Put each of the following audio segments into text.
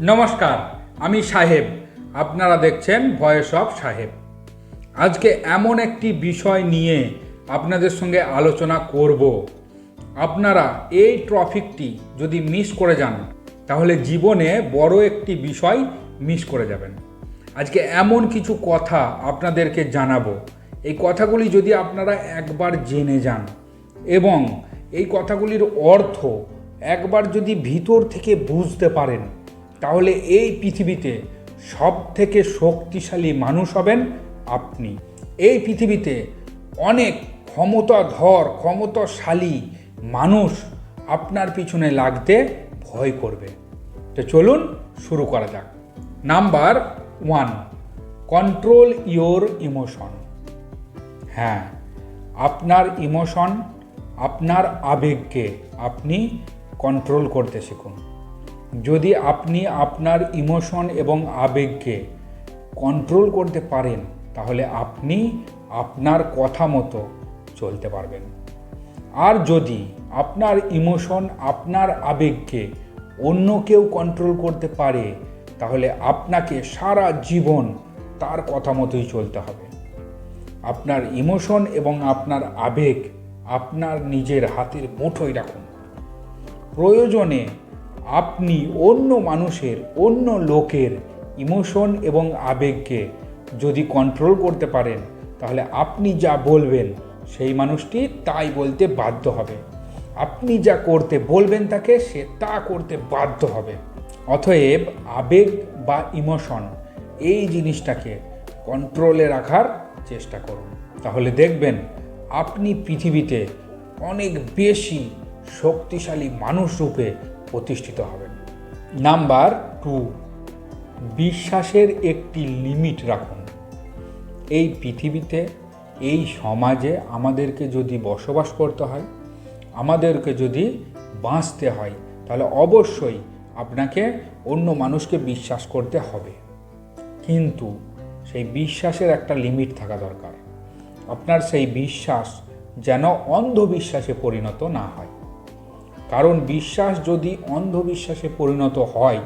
নমস্কার, আমি সাহেব। আপনারা দেখছেন ভয়েস অফ সাহেব। আজকে এমন একটি বিষয় নিয়ে আপনাদের সঙ্গে আলোচনা করব। আপনারা এই ট্রফিকটি যদি মিস করে যান, তাহলে জীবনে বড় একটি বিষয় মিস করে যাবেন। আজকে এমন কিছু কথা আপনাদেরকে জানাব। এই কথাগুলি যদি আপনারা একবার জেনে যান এবং এই কথাগুলির অর্থ একবার যদি ভিতর থেকে বুঝতে পারেন তাহলে এই পৃথিবীতে সব থেকে শক্তিশালী মানুষ হবেন আপনি। এই পৃথিবীতে অনেক ক্ষমতাধর, ক্ষমতাশালী মানুষ আপনার পিছনে লাগতে ভয় করবে। তো চলুন শুরু করা যাক। Number one, control your emotion. হ্যাঁ আপনার ইমোশন, আপনার আবেগকে আপনি কন্ট্রোল করতে শিখুন। যদি আপনি আপনার ইমোশন এবং আবেগকে কন্ট্রোল করতে পারেন, তাহলে আপনি আপনার কথা মতো চলতে পারবেন। আর যদি আপনার ইমোশন আপনার আবেগকে অন্য কেউ কন্ট্রোল করতে পারে, তাহলে আপনাকে সারা জীবন তার কথা মতোই চলতে হবে। আপনার ইমোশন এবং আপনার আবেগ আপনার নিজের হাতের মুঠোয় রাখুন। প্রয়োজনে আপনি অন্য মানুষের, অন্য লোকের ইমোশন এবং আবেগকে যদি কন্ট্রোল করতে পারেন, তাহলে আপনি যা বলবেন সেই মানুষটি তাই বলতে বাধ্য হবে। আপনি যা করতে বলবেন তাকে, সে তা করতে বাধ্য হবে। অতএব আবেগ বা ইমোশন এই জিনিসটাকে কন্ট্রোলে রাখার চেষ্টা করুন। তাহলে দেখবেন আপনি পৃথিবীতে অনেক বেশি শক্তিশালী মানুষ রূপে প্রতিষ্ঠিত হবেন নাম্বার টু, বিশ্বাসের একটি লিমিট রাখুন। এই পৃথিবীতে, এই সমাজে আমাদেরকে যদি বসবাস করতে হয়, আমাদেরকে যদি বাঁচতে হয়, তাহলে অবশ্যই আপনাকে অন্য মানুষকে বিশ্বাস করতে হবে। কিন্তু সেই বিশ্বাসের একটা লিমিট থাকা দরকার। আপনার সেই বিশ্বাস যেন অন্ধবিশ্বাসে পরিণত না হয়। কারণ বিশ্বাস যদি অন্ধবিশ্বাসে পরিণত হয়,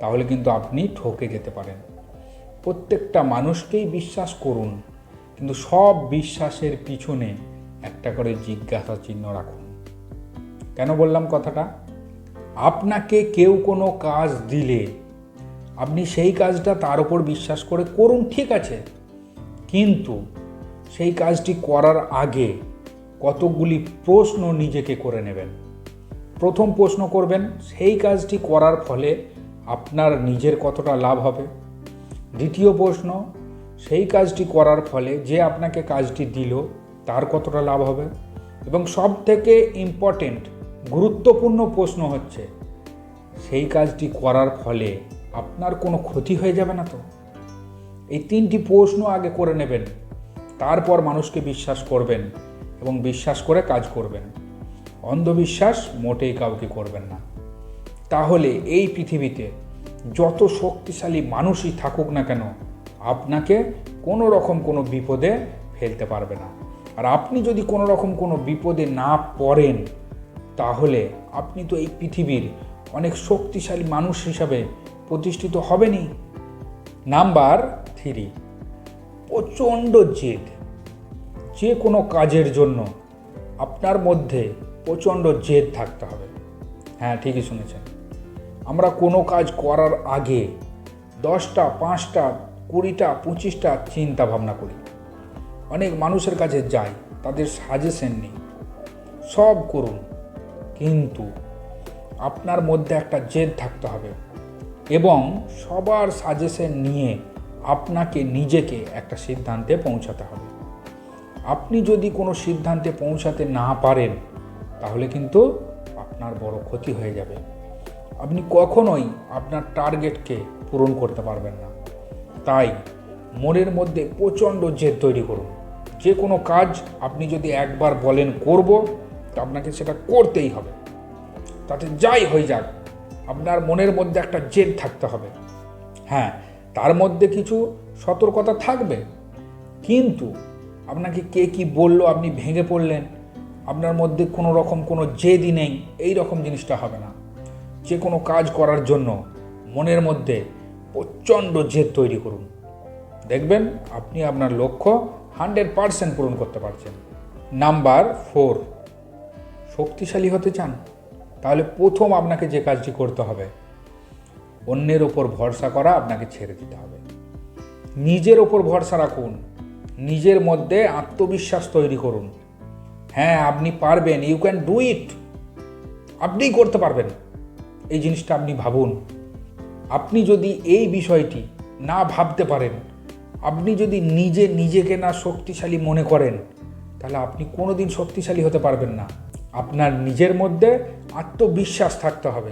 তাহলে কিন্তু আপনি ঠকে যেতে পারেন। প্রত্যেকটা মানুষকেই বিশ্বাস করুন, কিন্তু সব বিশ্বাসের পিছনে একটা করে জিজ্ঞাসা চিহ্ন রাখুন। কেন বললাম কথাটা? আপনাকে কেউ কোনো কাজ দিলে, আপনি সেই কাজটা তার উপর বিশ্বাস করে করুন, ঠিক আছে। কিন্তু সেই কাজটি করার আগে কতগুলি প্রশ্ন নিজেকে করে নেবেন? প্রথম প্রশ্ন করবেন, সেই কাজটি করার ফলে আপনার নিজের কতটা লাভ হবে। দ্বিতীয় প্রশ্ন, সেই কাজটি করার ফলে যে আপনাকে কাজটি দিল, তার কতটা লাভ হবে? এবং সব থেকে ইম্পর্টেন্ট গুরুত্বপূর্ণ প্রশ্ন হচ্ছে, সেই কাজটি করার ফলে আপনার কোনো ক্ষতি হয়ে যাবে না তো? এই তিনটি প্রশ্ন আগে করে নেবেন, তারপর মানুষকে বিশ্বাস করবেন এবং বিশ্বাস করে কাজ করবেন। অন্ধবিশ্বাস মোটেই কাউকে করবেন না। তাহলে এই পৃথিবীতে যত শক্তিশালী মানুষই থাকুক না কেন, আপনাকে কোনো রকম কোনো বিপদে ফেলতে পারবে না। আর আপনি যদি কোনো রকম কোনো বিপদে না পড়েন, তাহলে আপনি তো এই পৃথিবীর অনেক শক্তিশালী মানুষ হিসাবে প্রতিষ্ঠিত হবেনই। নাম্বার থ্রি, প্রচণ্ড জেদ। যে কোনো কাজের জন্য আপনার মধ্যে প্রচণ্ড জেদ থাকতে হবে। হ্যাঁ ঠিকই শুনেছেন। আমরা কোনো কাজ করার আগে দশটা, পাঁচটা, কুড়িটা, পঁচিশটা চিন্তা ভাবনা করি। অনেক মানুষের কাছে যাই, তাদের সাজেশন নেই। সব করুন, কিন্তু আপনার মধ্যে একটা জেদ থাকতে হবে এবং সবার সাজেশন নিয়ে আপনাকে নিজেকে একটা সিদ্ধান্তে পৌঁছাতে হবে। আপনি যদি কোনো সিদ্ধান্তে পৌঁছাতে না পারেন তাহলে কিন্তু আপনার বড় ক্ষতি হয়ে যাবে। আপনি কখনোই আপনার টার্গেটকে পূরণ করতে পারবেন না। তাই মনের মধ্যে প্রচণ্ড জেদ তৈরি করুন। যে কোনো কাজ আপনি যদি একবার বলেন করব, তো আপনাকে সেটা করতেই হবে। তাতে যাই হয়ে যাক, আপনার মনের মধ্যে একটা জেদ থাকতে হবে। হ্যাঁ তার মধ্যে কিছু সতর্কতা থাকবে। কিন্তু আপনাকে কে কি বলল আপনি ভেঙে পড়লেন আপনার মধ্যে কোনো রকম কোনো জেদি নেই, এই রকম জিনিসটা হবে না। যে কোনো কাজ করার জন্য মনের মধ্যে প্রচণ্ড জেদ তৈরি করুন। দেখবেন আপনি আপনার লক্ষ্য হান্ড্রেড পারসেন্ট পূরণ করতে পারছেন। নাম্বার ফোর, শক্তিশালী হতে চান, তাহলে প্রথম আপনাকে যে কাজটি করতে হবে, অন্যের ওপর ভরসা করা আপনাকে ছেড়ে দিতে হবে। নিজের ওপর ভরসা রাখুন, নিজের মধ্যে আত্মবিশ্বাস তৈরি করুন। হ্যাঁ আপনি পারবেন ইউ ক্যান ডু ইট আপনিই করতে পারবেন। এই জিনিসটা আপনি ভাবুন। আপনি যদি এই বিষয়টি না ভাবতে পারেন, আপনি যদি নিজে নিজেকে না শক্তিশালী মনে করেন, তাহলে আপনি কোনো দিন শক্তিশালী হতে পারবেন না। আপনার নিজের মধ্যে আত্মবিশ্বাস থাকতে হবে।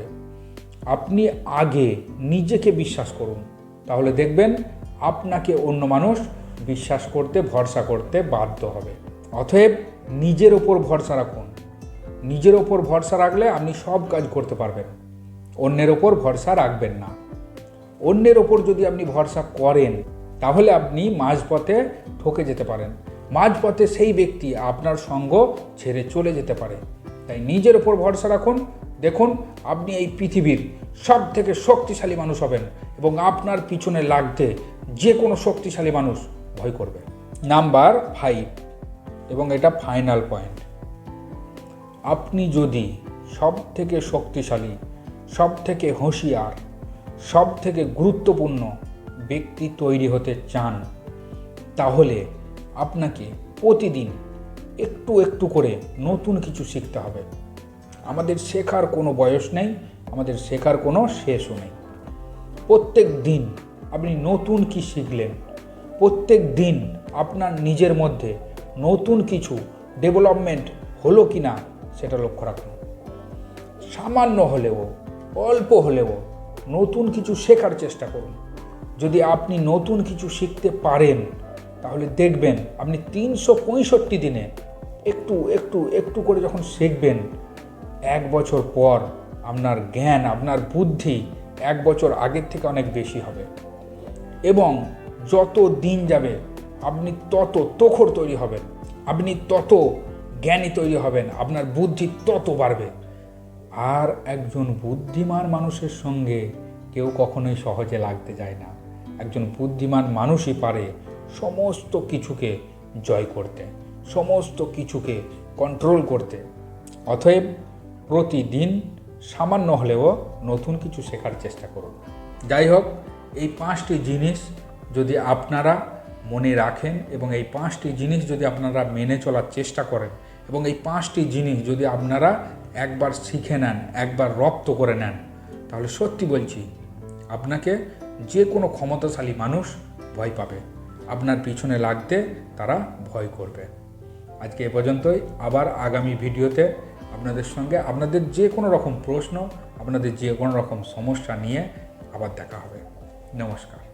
আপনি আগে নিজেকে বিশ্বাস করুন। তাহলে দেখবেন আপনাকে অন্য মানুষ বিশ্বাস করতে, ভরসা করতে বাধ্য হবে। অতএব নিজের ওপর ভরসা রাখুন। নিজের ওপর ভরসা রাখলে আপনি সব কাজ করতে পারবেন। অন্যের ওপর ভরসা রাখবেন না। অন্যের ওপর যদি আপনি ভরসা করেন, তাহলে আপনি মাঝপথে ঠকে যেতে পারেন। মাঝপথে সেই ব্যক্তি আপনার সঙ্গ ছেড়ে চলে যেতে পারে। তাই নিজের ওপর ভরসা রাখুন। দেখুন, আপনি এই পৃথিবীর সব থেকে শক্তিশালী মানুষ হবেন এবং আপনার পিছনে লাগতে যে কোনো শক্তিশালী মানুষ ভয় করবে। নাম্বার ফাইভ এবং এটা ফাইনাল পয়েন্ট আপনি যদি সব থেকে শক্তিশালী সব থেকে হুঁশিয়ার সব থেকে গুরুত্বপূর্ণ ব্যক্তি তৈরি হতে চান, তাহলে আপনাকে প্রতিদিন একটু একটু করে নতুন কিছু শিখতে হবে। আমাদের শেখার কোনো বয়স নেই, আমাদের শেখার কোনো শেষও নেই। প্রত্যেক দিন আপনি নতুন কি শিখলেন, প্রত্যেক দিন আপনার নিজের মধ্যে নতুন কিছু ডেভেলপমেন্ট হলো কি না সেটা লক্ষ্য রাখুন। সামান্য হলেও, অল্প হলেও নতুন কিছু শেখার চেষ্টা করুন। যদি আপনি নতুন কিছু শিখতে পারেন, তাহলে দেখবেন আপনি তিনশো পঁয়ষট্টি দিনে একটু একটু একটু করে যখন শিখবেন, এক বছর পর আপনার জ্ঞান, আপনার বুদ্ধি এক বছর আগের থেকে অনেক বেশি হবে। এবং যত দিন যাবে আপনি তত তোখর তৈরি হবেন, আপনি তত জ্ঞানী তৈরি হবেন, আপনার বুদ্ধি তত বাড়বে। আর একজন বুদ্ধিমান মানুষের সঙ্গে কেউ কখনোই সহজে লাগতে যায় না। একজন বুদ্ধিমান মানুষই পারে সমস্ত কিছুকে জয় করতে, সমস্ত কিছুকে কন্ট্রোল করতে। অতএব প্রতিদিন সামান্য হলেও নতুন কিছু শেখার চেষ্টা করুন। যাই হোক, এই পাঁচটি জিনিস যদি আপনারা মনে রাখেন এবং এই পাঁচটি জিনিস যদি আপনারা মেনে চলার চেষ্টা করেন এবং এই পাঁচটি জিনিস যদি আপনারা একবার শিখে নেন, একবার রপ্ত করে নেন, তাহলে সত্যি বলছি আপনাকে যে কোনো ক্ষমতাশালী মানুষ ভয় পাবে। আপনার পিছনে লাগতে তারা ভয় করবে। আজকে এ পর্যন্তই। আবার আগামী ভিডিওতে আপনাদের সঙ্গে আপনাদের যে কোনো রকম প্রশ্ন, আপনাদের যে কোনো রকম সমস্যা নিয়ে আবার দেখা হবে। নমস্কার।